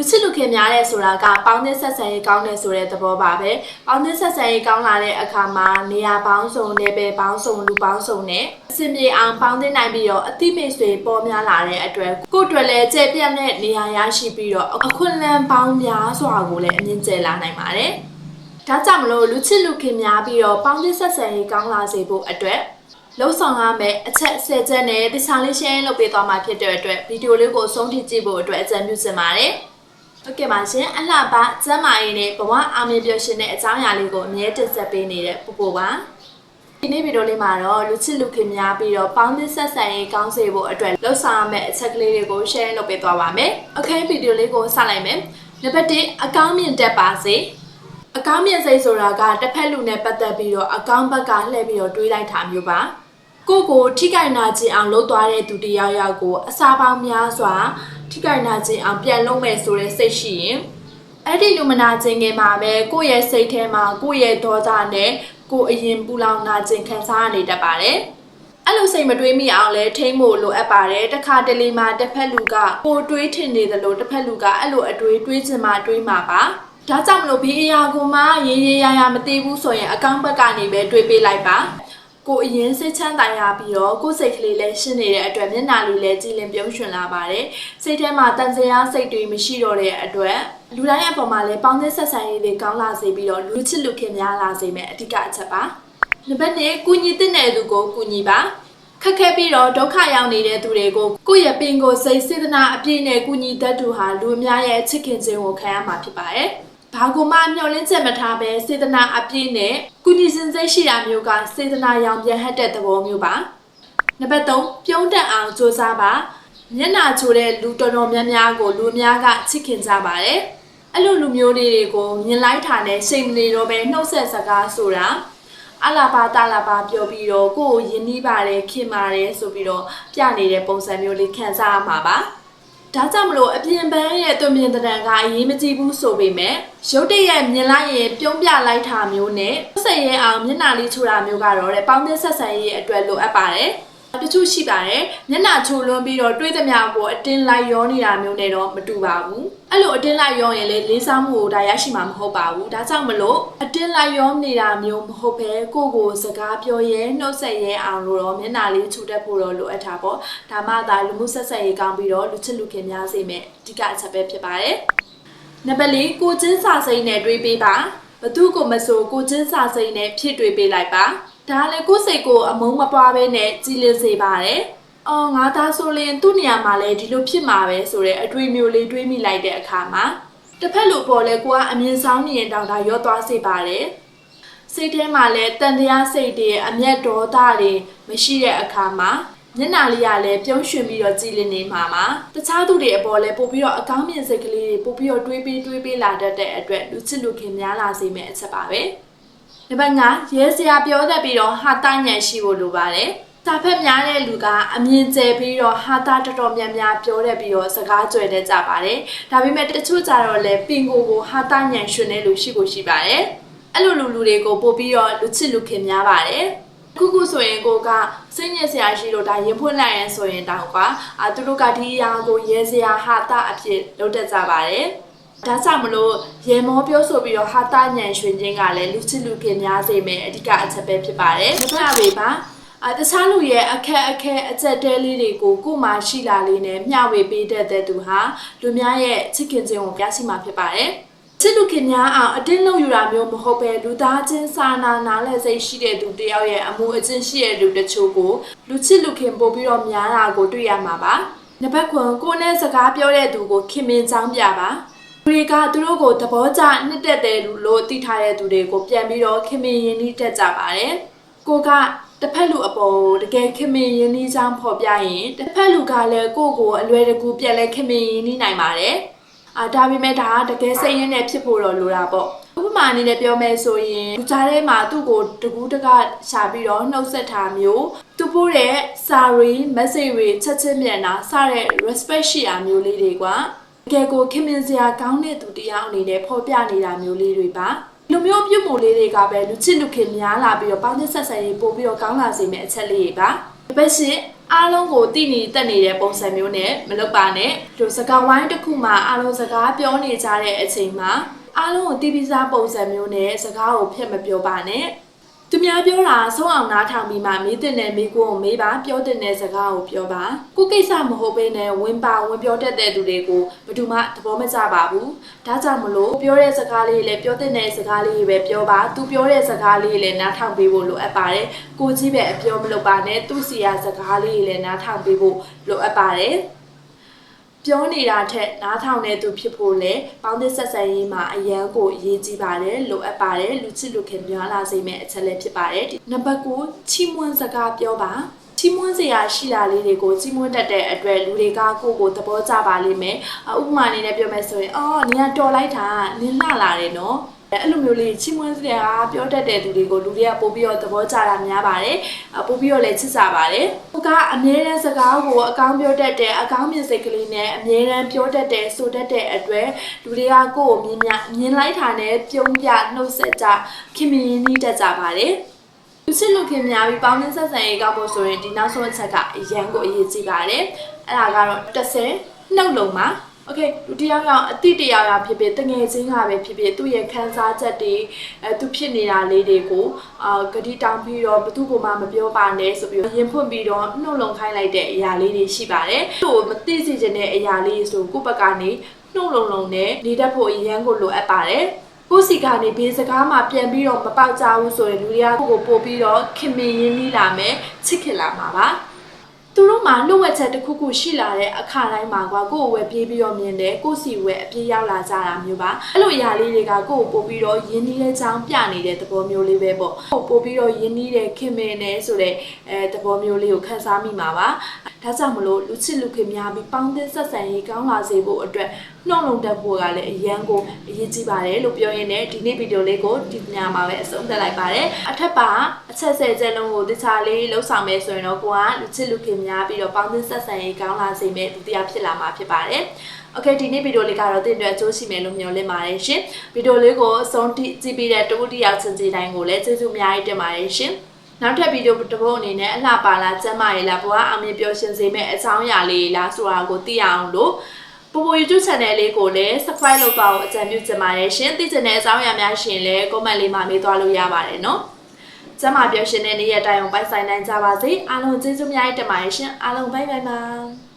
လူချစ်လူခင်များတဲ့ဆိုတာကပေါင်းသင်းဆက်ဆံရေးကောင်းတဲ့ဆိုတဲ့သဘောပါပဲပေါင်းသင်းဆက်ဆံရေးကောင်းလာတဲ့အခါမှာနေရာပေါင်းစုံနယ်ပယ်ပေါင်းစုံလူပေါင်းစုံနဲ့အစင်ပြေအောင်ပေါင်းသင်းနိုင်ပြီးတော့အတိမိတ်ဆွေပေါ်များလာတဲ့အတွက်ကိုယ့်အတွက်လည်းကြဲပြန့်တဲ့နေရာရရှိပြီးတော့အခွင့်အလမ်းပေါင်းများစွာကိုလည်းအမြင့်ကျယ်လာနိုင်ပါတယ်ဒါကြောင့်မလို့လူချစ်လူခင်များပြီးတော့ပေါင်းသင်းဆက်ဆံရေးကောင်းလာစေဖို့အတွက်လှုပ်ဆောင်ရမယ့်အချက်၁၀ချက်နဲ့တခြားလေးရှင်းလုပ်ပေးသွားမှာဖြစ်တဲ့အတွက်ဗီဒီယိုလေးကိုအဆုံးထိကြည့်ဖို့အတွက်အကြံပြုချင်ပါတယ်။ ဟုတ်ကဲ့ပါရှင်အလှပကျမ်းမာရေးနဲ့ဘဝအောင်မြင်ပျော်ရွှင်တဲ့အကြောင်းအရာလေးကိုအမြဲတင်ဆက်ပေးနေတဲ့ပူပူပါ။ဒီနေ့ဗီဒီယိုလေးမှာတော့လူချစ်လူခင်များပြီးတော့ပေါင်းသင်းဆက်ဆံရေးကောင်းစေဖို့အတွက်လှုပ်ဆောင်ရမယ့်အချက်ကလေးတွေကို share လုပ်ပေးသွားပါမယ်။ Okay ဗီဒီယိုလေးကိုစလိုက်မယ်။နံပါတ်1အကောင်းမြင်တတ်ပါစေ။အကောင်းမြင်စိတ်ဆိုတာကတစ်ဖက်လူနဲ့ပတ်သက်ပြီးတော့အကောင်းဘက်ကလှည့်ပြီးတော့တွေးလိုက်တာမျိုးပါ။ကိုကိုထိခိုက်နာခြင်းအောင်လုပ်သွားတဲ့သူတယောက်ယောက်ကိုအစာပေါင်းများစွာ ထိခိုက်နာခြင်းအောင်ပြန်လုပ်မယ်ဆိုတဲ့စိတ်ရှိရင်အဲ့ဒီလူမနာခြင်းငယ်မှာပဲကိုယ့်ရဲ့စိတ်ထဲမှာကိုယ့်ရဲ့ဒေါသနဲ့ကိုယ်အရင်ပူလောင်နာခြင်းခံစားရနေတတ်ပါတယ်။အဲ့လိုစိတ်မတွေးမိအောင်လဲထိမ့်ဖို့လိုအပ်ပါတယ်။တစ်ခါတလေမှာတစ်ဖက်လူကကိုယ်တွေးထင်နေသလိုတစ်ဖက်လူကအဲ့လိုအတွေးတွေးချင်မှတွေးမှာပါ။ဒါကြောင့်မလို့ဘေးအရာကိုမှရေးရေးရရမသိဘူးဆိုရင်အကောင့်ဘက်ကနေပဲတွေးပေးလိုက်ပါ။ ကိုအရင်စိတ်ချမ်းသာရပြီးတော့ကိုယ်စိတ်ကလေးလည်းရှင်းနေတဲ့အတွက်မျက်နှာလေးလည်းကြည်လင်ပြုံးရွှင်လာပါတယ်စိတ်ထဲမှာတန်စရာစိတ်တွေမရှိတော့တဲ့အတွက်လူတိုင်းအပေါ်မှာလည်းပေါင်းသင်းဆက်ဆံရေးတွေကောင်းလာစေပြီးတော့လူချစ်လူခင်များလာစေမယ်အဓိကအချက်ပါနံပါတ်1ကုညီတဲ့တဲ့သူကိုကုညီပါခက်ခဲပြီးတော့ဒုက္ခရောက်နေတဲ့သူတွေကိုကိုယ့်ရဲ့ပင်ကိုယ်စိတ်စေတနာအပြည့်နဲ့ကုညီတတ်သူဟာလူအများရဲ့ချစ်ခင်ခြင်းကိုခံရမှာဖြစ်ပါတယ်။ဘာကိုမှမျှော်လင့်ချက်မထားပဲစေတနာအပြည့်နဲ့ ကုညီစင်စိတ်ရှိတာမျိုးကစေတနာရောင်ပြန်ဟတ်တဲ့သဘောမျိုးပါနံပါတ်3ပြုံးတက်အောင်စူးစမ်းပါမျက်နာချိုတဲ့လူတော်တော်များများကိုလူအများကချစ်ခင်ကြပါတယ်အဲ့လိုလူမျိုးတွေကိုမြင်လိုက်တာနဲ့စိတ်မနေတော့ပဲနှုတ်ဆက်စကားဆိုတာအလာပါတာလာပါပြောပြီးတော့ကိုယ်ကိုယဉ်နီးပါတယ်ခင်ပါတယ်ဆိုပြီးတော့ပြနေတဲ့ပုံစံမျိုးလေးခံစားရမှာပါ ဒါကြောင့်မလို့အပြင်ပန်းရဲ့သွင်ပြင်တံကအရေးမကြီးဘူးဆိုပေမဲ့ရုတ်တရက်မြင်လိုက်ရင်ပြုံးပြလိုက်တာမျိုးနဲ့ဆက်ရဲအောင်မျက်နှာလေးချိုတာမျိုးကတော့တဲ့ပေါင်းသင်းဆက်ဆံရေးအတွက်လိုအပ်ပါတယ် တချို့ရှိပါတယ်မျက်နှာချိုလွန်းပြီးတော့တွေးသမျှကိုအတင်းလိုက်ရောနေတာမျိုးနဲ့တော့မတူပါဘူးအဲ့လိုအတင်းလိုက်ရောရင်လေလေးစားမှုကိုဒါရရှိမှာမဟုတ်ပါဘူးဒါကြောင့်မလို့အတင်းလိုက်ရောနေတာမျိုးမဟုတ်ဘဲကိုယ့်ကိုစကားပြောရဲနှုတ်ဆက်ရဲအောင်လို့တော့မျက်နှာလေးချိုတတ်ဖို့တော့လိုအပ်တာပေါ့ဒါမှသာလူမှုဆက်ဆက်ရေးကောင်းပြီးတော့လူချစ်လူခင်များစေမယ်အဓိကအချက်ပဲဖြစ်ပါတယ်နံပါတ်၄ကိုချင်းစာစိမ့်နဲ့တွေးပေးပါဘသူကိုမဆိုကိုချင်းစာစိမ့်နဲ့ဖြစ်တွေးပေးလိုက်ပါ ဒါလည်းကိုယ်စိတ်ကိုအမုန်းမပွားဘဲနဲ့ကြည်လင်စေပါတယ်။အော်ငါသားဆိုရင်သူ့နေရာမှာလည်းဒီလိုဖြစ်မှာပဲဆိုတဲ့အတွေးမျိုးလေးတွေးမိလိုက်တဲ့အခါမှာတစ်ဖက်လူပေါ်လဲကိုကအမြင်ဆောင်နေရင်တောင်ဒါရောသွားစေပါတယ်။စိတ်ထဲမှာလည်းတန်တရားစိတ်တွေအမျက်ဒေါသတွေမရှိတဲ့အခါမှာမျက်နှာလေးကလည်းပြုံးရွှင်ပြီးတော့ကြည်လင်နေမှာပါတခြားသူတွေအပေါ်လည်းပို့ပြီးတော့အကောင်းမြင်စိတ်ကလေးတွေပို့ပြီးတော့တွေးပေးတွေးပေးလာတတ်တဲ့အတွက်လူချစ်လူခင်များလာစေမယ့်အချက်ပါပဲ။ နံပါတ်5ရဲစရာပြောတတ်ပြီးတော့ဟာတညံရှိဖို့လိုပါတယ်စာဖက်များတဲ့လူကအမြင်ကျယ်ပြီးတော့ဟာတာတော်တော်များများပြောတတ်ပြီးတော့စကားကြွယ်တတ်ကြပါတယ်။ဒါပေမဲ့တချို့ကြတော့လည်းပင်ကိုကိုဟာတာညံရွှင်တဲ့လူရှိကိုရှိပါတယ်။အဲ့လိုလူလူတွေကိုပို့ပြီးတော့လူချစ်လူခင်များပါတယ်။ခုခုဆိုရင်ကိုကစိတ်ညစ်စရာရှိလို့ဒါရင်ဖွင့်လိုက်ရင်ဆိုရင်တောင်ကွာအာသူတို့ကဒီအရာကိုရဲစရာဟာတာအဖြစ်လုပ်တတ်ကြပါတယ်။ ဒါကြောင့်မလို့ရေမောပြောဆိုပြီးတော့ဟာတာညံရွှင်ခြင်းကလည်းလူချစ်လူခင်များစေမယ်အဓိကအချက်ပဲဖြစ်ပါတယ်။ဒါပေပါအတခြားလူရဲ့အခက်အခဲအကျက်တဲလေးတွေကိုကိုယ်မှရှိလာလေးနဲ့မျှဝေပေးတတ်တဲ့သူဟာလူများရဲ့ချစ်ခင်ခြင်းကိုပြရှိမှာဖြစ်ပါတယ်။ချစ်လူခင်များအောင်အတင်းလုံးယူတာမျိုးမဟုတ်ပဲလူသားချင်းစာနာနားလည်စိတ်ရှိတဲ့သူတယောက်ရဲ့အမှုအကျင့်ရှိတဲ့လူတချို့ကိုလူချစ်လူခင်ပို့ပြီးတော့များတာကိုတွေ့ရမှာပါ။နံပါတ်9ကိုနဲ့စကားပြောတဲ့သူကိုခင်မင်ချောင်းပြပါ။ တွေကသူတို့ကိုသဘောကျနှစ်သက်တယ်လို့သိထားတဲ့သူတွေကိုပြန်ပြီးတော့ခင်မင်ရင်းနှီးတက်ကြပါတယ်။ကိုကတစ်ဖက်လူအပေါ်တကယ်ခင်မင်ရင်းနှီးချောင်းဖော်ပြရင်တစ်ဖက်လူကလည်းကိုကိုအလွယ်တကူပြန်လဲခင်မင်ရင်းနှီးနိုင်ပါတယ်။အာဒါပေမဲ့ဒါကတကယ်စိတ်ရင်းနဲ့ဖြစ်ဖို့တော့လိုတာပေါ့။ဥပမာအနေနဲ့ပြောမယ်ဆိုရင်လူကြားထဲမှာသူ့ကိုတကူးတကရှာပြီးတော့နှုတ်ဆက်တာမျိုးသူပို့တဲ့စာရီ message တွေချက်ချင်းမြန်တာစတဲ့ respect ရှိတာမျိုးလေးတွေကတ ကယ်ကိုခင်မင်စရာကောင်းတဲ့သူတရားအနေနဲ့ဖော်ပြနေတာမျိုးလေးတွေပါလူမျိုးပြုတ်မှုလေးတွေကပဲလူချစ်လူခင်များလာပြီးတော့ပေါင်းသစ်ဆက်ဆံရေးပို့ပြီးတော့ကောင်းလာစေမယ့်အချက်လေးတွေပါတစ်ပတ်ရှိအားလုံးကိုတည်နေတက်နေတဲ့ပုံစံမျိုးနဲ့မလုပ်ပါနဲ့ဒီစကားဝိုင်းတစ်ခုမှာအားလုံးစကားပြောနေကြတဲ့အချိန်မှာအားလုံးကိုတီးပြီးစားပုံစံမျိုးနဲ့စကားကိုဖြတ်မပြောပါနဲ့ သူများပြောတာဆုံးအောင်နားထောင်ပြီးမှမေးတဲ့နဲ့မေးခွန်းကိုမေးပါပြောတဲ့နဲ့စကားကိုပြောပါကိုကိစ္စမဟုတ်ဘဲနဲ့ဝင်ပါဝင်ပြောတတ်တဲ့သူတွေကိုဘယ်သူမှသဘောမကျပါဘူးဒါကြောင့်မလို့ပြောတဲ့စကားလေးလည်းပြောတဲ့နဲ့စကားလေးပဲပြောပါသူပြောတဲ့စကားလေးလည်းနားထောင်ပေးဖို့လိုအပ်ပါတယ်ကိုကြီးပဲအပြောမလုပ်ပါနဲ့သူ့စီရစကားလေးလည်းနားထောင်ပေးဖို့လိုအပ်ပါတယ် ပြောနေတာထက်နားထောင်တဲ့သူဖြစ်ဖို့လဲပေါင်းသစ်ဆက်ဆံရေးမှာအရန်ကိုအရေးကြီးပါတယ်လိုအပ်ပါတယ်လူချစ်လူခင်ပြောလာစေမယ့်အချက်လည်းဖြစ်ပါတယ်နံပါတ်9ချီးမွမ်းစကားပြောပါချီးမွမ်းစရာရှိတာလေးတွေကိုချီးမွမ်းတတ်တဲ့အတွက်လူတွေကကိုယ့်ကိုသဘောကျပါလိမ့်မယ်ဥပမာအနေနဲ့ပြောမယ်ဆိုရင်အော်နင်ကတော်လိုက်တာနင်လှလာတယ်နော် အဲ့လိုမျိုးလေးချီးမွမ်းစရာပြောတတ်တဲ့သူတွေကိုလူတွေကပို့ပြီးတော့သဘောကျတာများပါတယ်အပို့ပြီးတော့လည်းချစ်ကြပါတယ်။ကိုကအမြဲတမ်းစကားကိုအကောင်းပြောတတ်တဲ့အကောင်းမြင်စိတ်ကလေးနဲ့အမြဲတမ်းပြောတတ်တဲ့ဆိုတတ်တဲ့အတွက်လူတွေကကိုယ့်ကိုမြင်မြမြင်လိုက်တာနဲ့ပြုံးပြနှုတ်ဆက်ကြခင်မင်းရင်းနှီးတတ်ကြပါတယ်။လူစစ်လူခင်များပြီးပေါင်းသင်းဆက်ဆံရေးကောက်ဖို့ဆိုရင်ဒီနောက်ဆုံးအချက်ကအရန်ကိုအရေးကြီးပါတယ်။အဲ့ဒါကတော့30နှုတ်လုံးပါ။ Okay လူတစ်ယောက်ယောက်အတိတယောက်ယောက်ဖြစ်ဖြစ်တငယ်ချင်းကပဲဖြစ်ဖြစ်သူ့ရဲ့ခံစားချက်တွေအဲသူဖြစ်နေတာလေးတွေကိုအာဂတိတောင်းပြီးတော့ဘသူ့ကိုမှမပြောပါနဲ့ဆိုပြီးရင်ဖွင့်ပြီးတော့နှုတ်လုံခိုင်းလိုက်တဲ့အရာလေးတွေရှိပါတယ်။သူ့ကိုမသိစေချင်တဲ့အရာလေးဆိုကိုယ့်ဘက်ကနေနှုတ်လုံလုံနဲ့နေတတ်ဖို့အရန်ကိုလိုအပ်ပါတယ်။ကိုယ်စီကနေဘေးစကားမှပြန်ပြီးတော့မပေါက်ကြဘူးဆိုရင်လူတွေကကိုယ့်ကိုပို့ပြီးတော့ခင်မင်ရင်းနှီးလာမယ်ချစ်ခင်လာမှာပါ။ သူတို့မှာနှုတ်ဝက်ချက်တစ်ခုခုရှိလာတဲ့အခါတိုင်းမှာကွာကိုယ့်ကိုဝယ်ပြေးပြီးတော့မြင်တယ်ကိုယ့်စီဝယ်အပြေးရောက်လာကြတာမျိုးပါအဲ့လိုအရာလေးတွေကကိုယ့်ကိုပို့ပြီးတော့ယဉ်နီးတဲ့ချောင်းပြနေတဲ့သဘောမျိုးလေးပဲပေါ့ကိုယ့်ပို့ပြီးတော့ယဉ်နီးတဲ့ခင်မင်းနဲ့ဆိုတဲ့အဲသဘောမျိုးလေးကိုခန်းစားမိမှာပါဒါကြောင့်မလို့လူချစ်လူခင်များပြီးပေါင်းသင်းဆက်ဆံရေးကောင်းလာစေဖို့အတွက်နှုတ်လုံးတက်ဖို့ကလည်းအရန်ကိုအရေးကြီးပါတယ်လို့ပြောရင်းနဲ့ဒီနေ့ဗီဒီယိုလေးကိုဒီညမှာပဲအဆုံးသတ်လိုက်ပါတယ်အထက်ပါအချက်ဆယ်ချက်လုံးကိုတခြားလေးလှုပ်ဆောင်မယ်ဆိုရင်တော့ကိုကလူချစ်လူခင်များပြီးတော့ပေါင်းသင်းဆက်ဆံရေးကောင်းလာစေမယ့်ဒုတိယဖြစ်လာမှာဖြစ်ပါတယ်။ Okay ဒီနေ့ဗီဒီယိုလေးကတော့တင်အတွက်အကျိုးရှိမယ်လို့မျှော်လင့်ပါတယ်ရှင်။ဗီဒီယိုလေးကိုအဆုံးထိကြည့်ပြီးတဲ့တဝူတိရောက်ချင်းစီတိုင်းကိုလည်းကျေးဇူးအများကြီးတင်ပါတယ်ရှင်။နောက်ထပ်ဗီဒီယိုတစ်ပုဒ်အနေနဲ့အလှပါလားကျမ်းမာရေးလားဘဝအောင်မြင်ပျော်ရွှင်စေမယ့်အကြောင်းအရာလေးလားဆိုတာကိုသိအောင်လို့ပူပူ YouTube channel လေးကိုလည်း subscribe လုပ်ပါအောင်အကြံပြုချင်ပါတယ်ရှင်။သိချင်တဲ့အကြောင်းအရာများရှင်လည်း comment လေးမှာမေးသွားလို့ရပါတယ်နော်။ ကျမပြောရှင်တဲ့နေ့ရက်တိုင်းအောင်ပိုင်ဆိုင်နိုင်ကြပါစေအားလုံးကျေးဇူးများတင်ပါတယ်ရှင်အားလုံးဘိုင်ဘိုင်ပါ